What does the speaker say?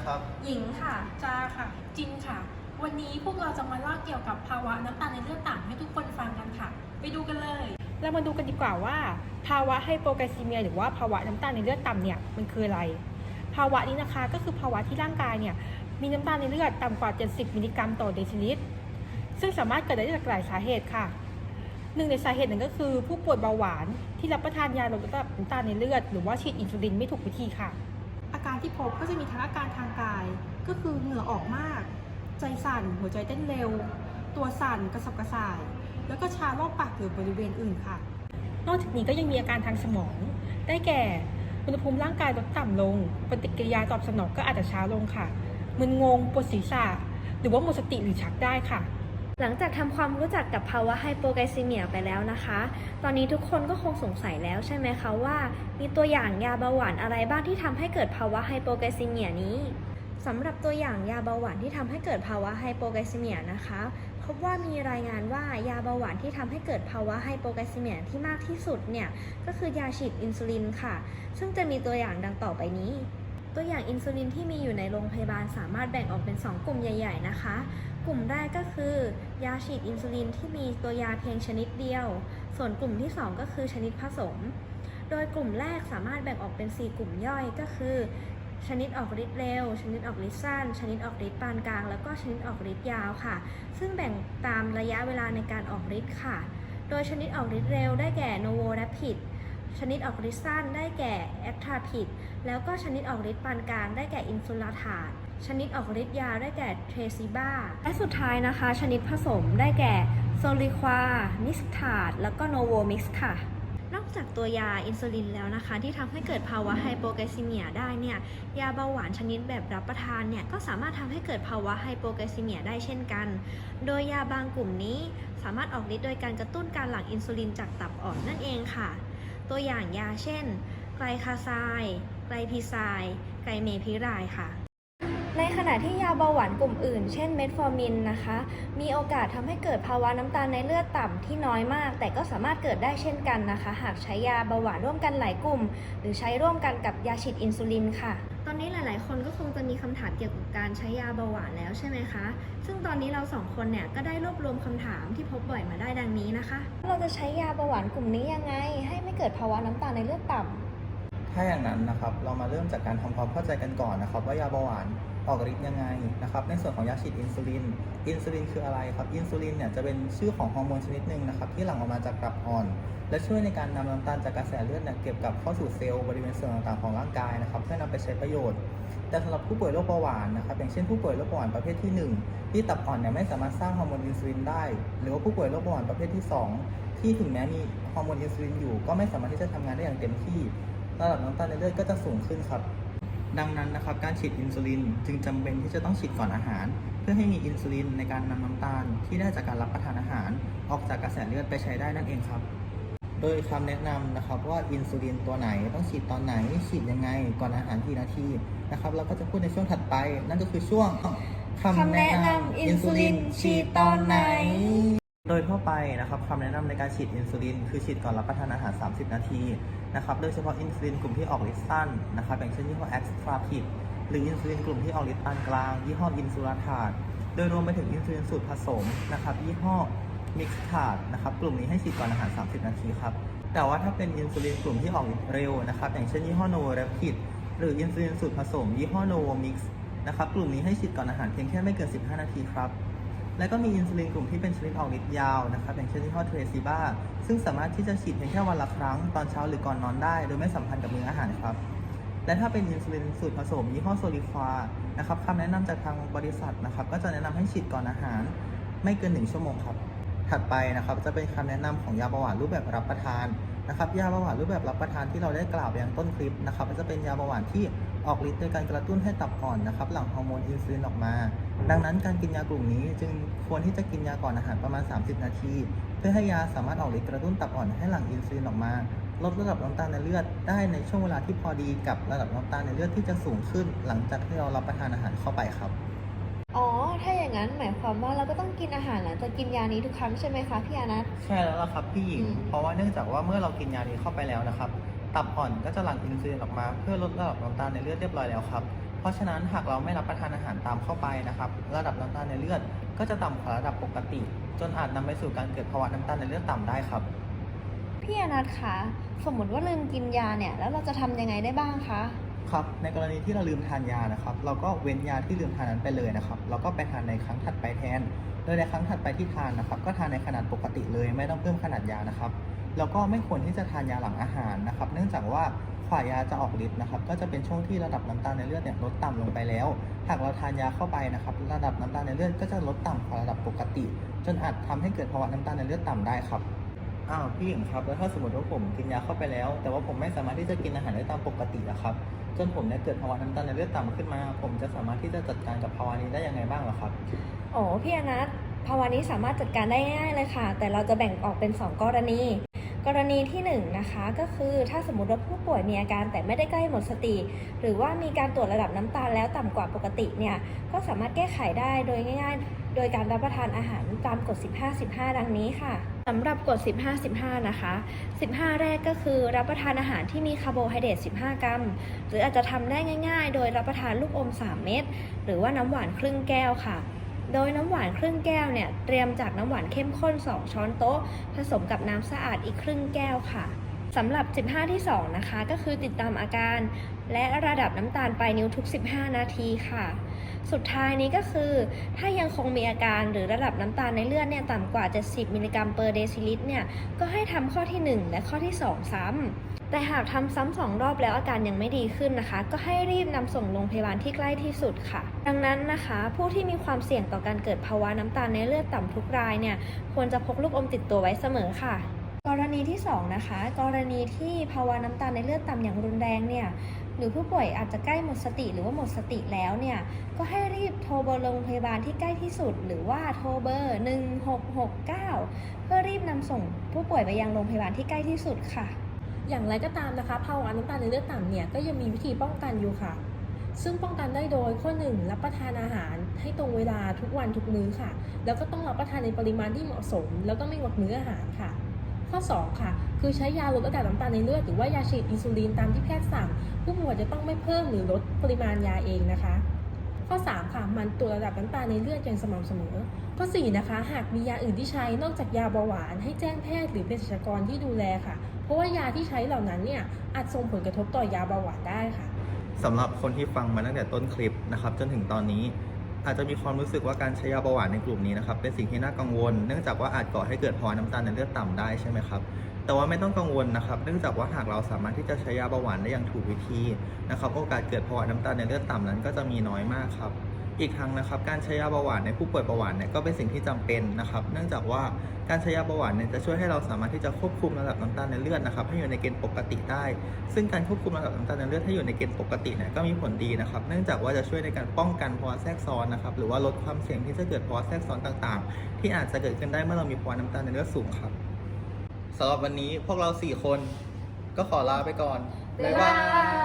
นะครับ หญิงค่ะ จ้าค่ะ จินค่ะ วันนี้พวกเราจะมาเล่าเกี่ยวกับภาวะน้ำตาลในเลือดต่ำให้ทุกคนฟังกันค่ะ ไปดูกันเลย เรามาดูกันดีกว่าว่า ภาวะไฮโปไกลซีเมีย หรือว่าภาวะน้ำตาลในเลือดต่ำเนี่ยมันคืออะไร ภาวะนี้นะคะก็คือภาวะที่ร่างกายเนี่ยมีน้ำตาลในเลือดต่ำกว่า 70 มิลลิกรัมต่อเดซิลิตร ซึ่งสามารถเกิดได้จากหลายสาเหตุค่ะหนึ่งในสาเหตุหนึ่งก็คือ ผู้ป่วยเบาหวานที่รับประทานยาลดระดับน้ำตาลในเลือด หรือว่าฉีดอินซูลินไม่ถูกวิธีค่ะ อาการที่พบก็จะมีทั้งอาการทาง ก็คือเหงื่อออกมาก ใจสั่น หัวใจเต้นเร็ว ตัวสั่นกระสับกระส่าย แล้วก็ชารอบปากหรือบริเวณอื่นค่ะ นอกจากนี้ก็ยังมีอาการทางสมอง ได้แก่อุณหภูมิร่างกายลดต่ำลง ปฏิกิริยาตอบสนองก็อาจจะช้าลงค่ะ มึนงง ปวดศีรษะ หรือว่าหมดสติหรือชักได้ค่ะ หลังจากทำความรู้จักกับภาวะไฮโปไกลซีเมียไปแล้วนะคะ ตอนนี้ทุกคนก็คงสงสัยแล้วใช่ไหมคะว่า มีตัวอย่างยาเบาหวานอะไรบ้างที่ทำให้เกิดภาวะไฮโปไกลซีเมียนี้ สำหรับตัวอย่างยาเบาหวานที่ทำให้เกิดภาวะไฮโปไกลซีเมียนะคะพบว่ามีรายงานว่ายาเบาหวานที่ทำให้เกิดภาวะไฮโปไกลซีเมียที่มากที่สุดเนี่ยก็คือยาฉีดอินซูลินค่ะ ซึ่งจะมีตัวอย่างดังต่อไปนี้ ตัวอย่างอินซูลินที่มีอยู่ในโรงพยาบาลสามารถแบ่งออกเป็น 2 กลุ่มใหญ่ๆนะคะ กลุ่มแรกก็คือยาฉีดอินซูลินที่มีตัวยาเพียงชนิดเดียว ส่วนกลุ่มที่ 2 ก็คือชนิดผสม โดยกลุ่มแรกสามารถแบ่งออกเป็น 4 กลุ่มย่อยก็คือ ชนิดออกฤทธิ์เร็ว ชนิดออกฤทธิ์สั้น ชนิดออกฤทธิ์ปานกลาง แล้วก็ชนิดออกฤทธิ์ยาวค่ะ ซึ่งแบ่งตามระยะเวลาในการออกฤทธิ์ค่ะ โดยชนิดออกฤทธิ์เร็วได้แก่โนโวแรพิดชนิดออกฤทธิ์สั้นได้แก่แอคทราพิดแล้วก็ชนิดออกฤทธิ์ปานกลางได้แก่อินซูลาทาดชนิดออกฤทธิ์ยาวได้แก่เทรซิบ้า และสุดท้ายนะคะ ชนิดผสมได้แก่โซลิควา นิสทาดแล้วก็โนโวมิกซ์ค่ะ นอกจากตัวยาอินซูลินแล้วนะคะ ที่ทำให้เกิดภาวะไฮโปไกซีเมียได้เนี่ยยาเบาหวานชนิดแบบรับประทานเนี่ยก็สามารถทำให้เกิดภาวะไฮโปไกซีเมียได้เช่นกัน โดยยาบางกลุ่มนี้สามารถออกฤทธิ์โดยการกระตุ้นการหลั่งอินซูลินจากตับอ่อนนั่นเองค่ะ ตัวอย่างยาเช่น ไกลคาไซไกลพีไซไกลเมพิไรค่ะ ในขณะที่ยาเบาหวานกลุ่มอื่น เช่นเมทฟอร์มินนะคะ มีโอกาสทำให้เกิดภาวะน้ำตาลในเลือดต่ำที่น้อยมาก แต่ก็สามารถเกิดได้เช่นกันนะคะ หากใช้ยาเบาหวานร่วมกันหลายกลุ่ม หรือใช้ร่วมกันกับยาฉีดอินซูลินค่ะ ตอนนี้หลาย ๆ คนก็คงจะมีคำถามเกี่ยวกับการใช้ยาเบาหวานแล้วใช่ไหมคะ ซึ่งตอนนี้เราสองคนเนี่ยก็ได้รวบรวมคำถามที่พบบ่อยมาได้ดังนี้นะคะ เราจะใช้ยาเบาหวานกลุ่มนี้ยังไง ให้ไม่เกิดภาวะน้ำตาลในเลือดต่ำ ถ้าอย่างนั้นนะครับเรามาเริ่มจากการทำความเข้าใจกันก่อนนะครับ ว่ายาเบาหวานออกฤทธิ์ยังไงนะครับ ในส่วนของยาฉีดอินซูลิน อินซูลินคืออะไรครับ อินซูลินเนี่ยจะเป็นชื่อของฮอร์โมนชนิดหนึ่งนะครับที่หลั่งออกมาจากตับอ่อน และช่วยในการนำน้ำตาลจากกระแสเลือดเนี่ยเก็บกลับเข้าสู่เซลล์บริเวณส่วนต่างๆของร่างกายนะครับเพื่อนำไปใช้ประโยชน์ แต่สำหรับผู้ป่วยโรคเบาหวานนะครับอย่างเช่นผู้ป่วยโรคเบาหวานประเภทที่ 1 ที่ตับอ่อนเนี่ยไม่สามารถสร้างฮอร์โมนอินซูลินได้ หรือว่าผู้ป่วยโรคเบาหวานประเภทที่ 2 ที่ถึงแม้มีฮอร์โมนอินซูลินอยู่ก็ไม่สามารถที่จะทำงานได้อย่างเต็มที่ ระดับน้ำตาลในเลือดก็จะสูงขึ้นครับ ดังนั้นนะครับ การฉีดอินซูลินจึงจำเป็นที่จะต้องฉีดก่อนอาหาร เพื่อให้มีอินซูลินในการนำน้ำตาลที่ได้จากการรับประทานอาหาร ออกจากกระแสเลือดไปใช้ได้นั่นเองครับโดยคำแนะนำนะครับว่าอินซูลินตัวไหนต้องฉีดตอนไหนฉีดยังไงก่อนอาหารกี่นาทีนะครับเราก็จะพูดในช่วงถัดไป นั่นก็คือช่วงคำแนะนำอินซูลินฉีดตอนไหน โดยทั่วไปนะครับคำแนะนำในการฉีดอินซูลินคือฉีดก่อนรับประทานอาหาร 30 นาทีนะครับโดยเฉพาะอินซูลินกลุ่มที่ออกฤทธิ์สั้นนะครับอย่างเช่นยี่ห้อแอคทราพิดหรืออินซูลินกลุ่มที่ออกฤทธิ์ปานกลางยี่ห้ออินซูลาทาดโดยรวมไปถึงอินซูลินสูตรผสมนะครับยี่ห้อมิกซ์ทาดนะครับกลุ่มนี้ให้ฉีดก่อนอาหาร 30 นาทีครับแต่ว่าถ้าเป็นอินซูลินกลุ่มที่ออกฤทธิ์เร็วนะครับอย่างเช่นยี่ห้อโนโวแรพิดหรืออินซูลินสูตรผสมยี่ห้อโนมิกซ์นะครับกลุ่มนี้ให้ฉีดก่อนอาหารเพียงแค่ไม่เกิน 15 นาทีครับ และก็มีอินซูลินกลุ่มที่เป็นชนิดออกฤทธิ์ยาวนะครับอย่างเช่นยี่ห้อเทรซิบ้าซึ่งสามารถที่จะฉีดเพียงแค่วันละครั้งตอนเช้าหรือก่อนนอนได้ โดยไม่สัมพันธ์กับมื้ออาหารครับ และถ้าเป็นอินซูลินสูตรผสมยี่ห้อโซลิฟานะครับคำแนะนำจากทางบริษัทนะครับ ก็จะแนะนำให้ฉีดก่อนอาหาร ไม่เกิน 1 ชั่วโมงครับ ถัดไปนะครับจะเป็นคำแนะนำของยาเบาหวานรูปแบบรับประทานนะครับ ยาเบาหวานรูปแบบรับประทานที่เราได้กล่าวไปยังต้นคลิปนะครับก็จะเป็นยาเบาหวานที่ ออกฤทธิ์โดยการกระตุ้นให้ตับอ่อนนะครับ หลั่งฮอร์โมนอินซูลินออกมา ดังนั้นการกินยากลุ่มนี้จึงควรที่จะกินยาก่อนอาหารประมาณ 30 นาที เพื่อให้ยาสามารถออกฤทธิ์กระตุ้นตับอ่อนให้หลั่งอินซูลินออกมา ลดระดับน้ำตาลในเลือดได้ในช่วงเวลาที่พอดีกับระดับน้ำตาลในเลือดที่จะสูงขึ้น หลังจากที่เรารับประทานอาหารเข้าไปครับ อ๋อ ถ้าอย่างนั้นหมายความว่าเราก็ต้องกินอาหารหลังจากกินยานี้ทุกครั้งใช่ไหมคะพี่อานัท ใช่แล้วล่ะครับพี่หญิง อืม เพราะว่าเนื่องจากว่าเมื่อเรากินยานี้เข้าไปแล้วนะครับ ตับอ่อนก็จะหลั่งอินซูลินออกมา เพื่อลดระดับน้ำตาลในเลือดเรียบร้อยแล้วครับ เพราะฉะนั้นหากเราไม่รับประทานอาหารตามเข้าไปนะครับ ระดับน้ำตาลในเลือดก็จะต่ำกว่าระดับปกติ จนอาจนำไปสู่การเกิดภาวะน้ำตาลในเลือดต่ำได้ครับ พี่อนัทคะ สมมติว่าลืมกินยาเนี่ยแล้วเราจะทำยังไงได้บ้างคะ ครับ ในกรณีที่เราลืมทานยานะครับ เราก็เว้นยาที่ลืมทานนั้นไปเลยนะครับเราก็ไปทานในครั้งถัดไปแทน โดยในครั้งถัดไปที่ทานนะครับ ก็ทานในขนาดปกติเลย ไม่ต้องเพิ่มขนาดยานะครับ แล้วก็ไม่ควรที่จะทานยาหลังอาหารนะครับ เนื่องจากว่าขวายาจะออกฤทธิ์นะครับ ก็จะเป็นช่วงที่ระดับน้ำตาลในเลือดเนี่ยลดต่ำลงไปแล้ว หากเราทานยาเข้าไปนะครับ ระดับน้ำตาลในเลือดก็จะลดต่ำกว่าระดับปกติ จนอาจทำให้เกิดภาวะน้ำตาลในเลือดต่ำได้ครับอ้าวพี่หญิงครับแล้วถ้าสมมติว่าผมกินยาเข้าไปแล้ว แต่ว่าผมไม่สามารถที่จะกินอาหารได้ตามปกตินะครับ จนผมเนี่ยเกิดภาวะน้ำตาลในเลือดต่ำขึ้นมา ผมจะสามารถที่จะจัดการกับภาวะนี้ได้ยังไงบ้างหรอครับโอ้พี่อนัทภาวะนี้สามารถจัดการได้ง่ายเลยค่ะ แต่เราจะแบ่งออกเป็น 2 กรณี กรณีที่1นงนะคะก็คือถ้าสมมติว่าผู้ป่วยมีอาการแต่ไม่ได้ใกล้หมดสติ หรือว่ามีการตรวจระดับน้ำตาลแล้วต่ำกว่าปกติเนี่ยก็สามารถแก้ไขได้โดยง่าย ๆ โดยการรับประทานอาหารตามกฎ 15-15 ดังนี้ค่ะสำหรับกฎ 15-15 นะคะ 15 แรกก็คือรับประทานอาหารที่มีคาร์โบไฮเดรต 15 กรัม หรืออาจจะทำได้ง่าย ๆ โดยรับประทานลูกอม 3 เม็ด หรือว่าน้ำหวานครึ่งแก้วค่ะ โดยน้ำหวานครึ่งแก้วเนี่ยเตรียมจากน้ำหวานเข้มข้น 2 ช้อนโต๊ะ ผสมกับน้ำสะอาดอีกครึ่งแก้วค่ะสำหรับ 15 ที่ 2 นะคะ ก็คือติดตามอาการ และระดับน้ำตาลปลายนิ้วทุก 15 นาทีค่ะ สุดท้ายนี้ก็คือ ถ้ายังคงมีอาการหรือระดับน้ำตาลในเลือดเนี่ยต่ำกว่า 70 มิลลิกรัมเปอร์เดซิลิตรเนี่ย ก็ให้ทำข้อที่ 1 และข้อที่ 2 ซ้ำ แต่หากทำซ้ำสองรอบแล้วอาการยังไม่ดีขึ้นนะคะ ก็ให้รีบนำส่งโรงพยาบาลที่ใกล้ที่สุดค่ะ ดังนั้นนะคะ ผู้ที่มีความเสี่ยงต่อการเกิดภาวะน้ำตาลในเลือดต่ำทุกรายเนี่ยควรจะพกลูกอมติดตัวไว้เสมอค่ะกรณีที่ 2 นะคะ กรณีที่ภาวะน้ำตาลในเลือดต่ำอย่างรุนแรงเนี่ย หรือผู้ป่วยอาจจะใกล้หมดสติหรือว่าหมดสติแล้วเนี่ย ก็ให้รีบโทรเบอร์โรงพยาบาลที่ใกล้ที่สุด หรือว่าโทรเบอร์ 1669 เพื่อรีบนำส่งผู้ป่วยไปยังโรงพยาบาลที่ใกล้ที่สุดค่ะ อย่างไรก็ตามนะคะภาวะน้ำตาลในเลือดต่ำเนี่ยก็ยังมีวิธีป้องกันอยู่ค่ะ ซึ่งป้องกันได้โดยข้อหนึ่งรับประทานอาหารให้ตรงเวลาทุกวันทุกมื้อค่ะ แล้วก็ต้องรับประทานในปริมาณที่เหมาะสม แล้วก็ไม่งดมื้ออาหารค่ะ ข้อ 2 ค่ะ คือใช้ยาลดระดับน้ำตาลในเลือดหรือว่ายาฉีดอินซูลินตามที่แพทย์สั่ง ผู้ป่วยจะต้องไม่เพิ่มหรือลดปริมาณยาเองนะคะ ข้อ 3 ค่ะ มันตรวจระดับน้ำตาลในเลือดอย่างสม่ำเสมอ ข้อ 4 นะคะ หากมียาอื่นที่ใช้นอกจากยาเบาหวาน ให้แจ้งแพทย์หรือเภสัชกรที่ดูแลค่ะ เพราะว่ายาที่ใช้เหล่านั้นเนี่ยอาจส่งผลกระทบต่อยาเบาหวานได้ค่ะสำหรับคนที่ฟังมาตั้งแต่ต้นคลิปนะครับจนถึงตอนนี้อาจจะมีความรู้สึกว่าการใช้ยาเบาหวานในกลุ่มนี้นะครับเป็นสิ่งที่น่ากังวล เนื่องจากว่าอาจก่อให้เกิดภาวะน้ำตาลในเลือดต่ำได้ใช่ไหมครับ แต่ว่าไม่ต้องกังวลนะครับ เนื่องจากว่าหากเราสามารถที่จะใช้ยาเบาหวานได้อย่างถูกวิธีนะครับโอกาสเกิดภาวะน้ำตาลในเลือดต่ำนั้นก็จะมีน้อยมากครับอีกทั้งนะครับการใช้ยาเบาหวานในผู้ป่วยเบาหวานเนี่ยก็เป็นสิ่งที่จำเป็นนะครับ เนื่องจากว่าการใช้ยาเบาหวานเนี่ยจะช่วยให้เราสามารถที่จะควบคุมระดับน้ำตาลในเลือดนะครับให้อยู่ในเกณฑ์ปกติได้ ซึ่งการควบคุมระดับน้ำตาลในเลือดให้อยู่ในเกณฑ์ปกติเนี่ยก็มีผลดีนะครับ เนื่องจากว่าจะช่วยในการป้องกันภาวะแทรกซ้อนนะครับหรือว่าลดความเสี่ยงที่จะเกิดภาวะแทรกซ้อนต่าง ๆ ที่อาจจะเกิดขึ้นได้เมื่อเรามีภาวะน้ำตาลในเลือดสูงครับ สำหรับวันนี้พวกเราสี่คนก็ขอลาไปก่อน บ๊ายบาย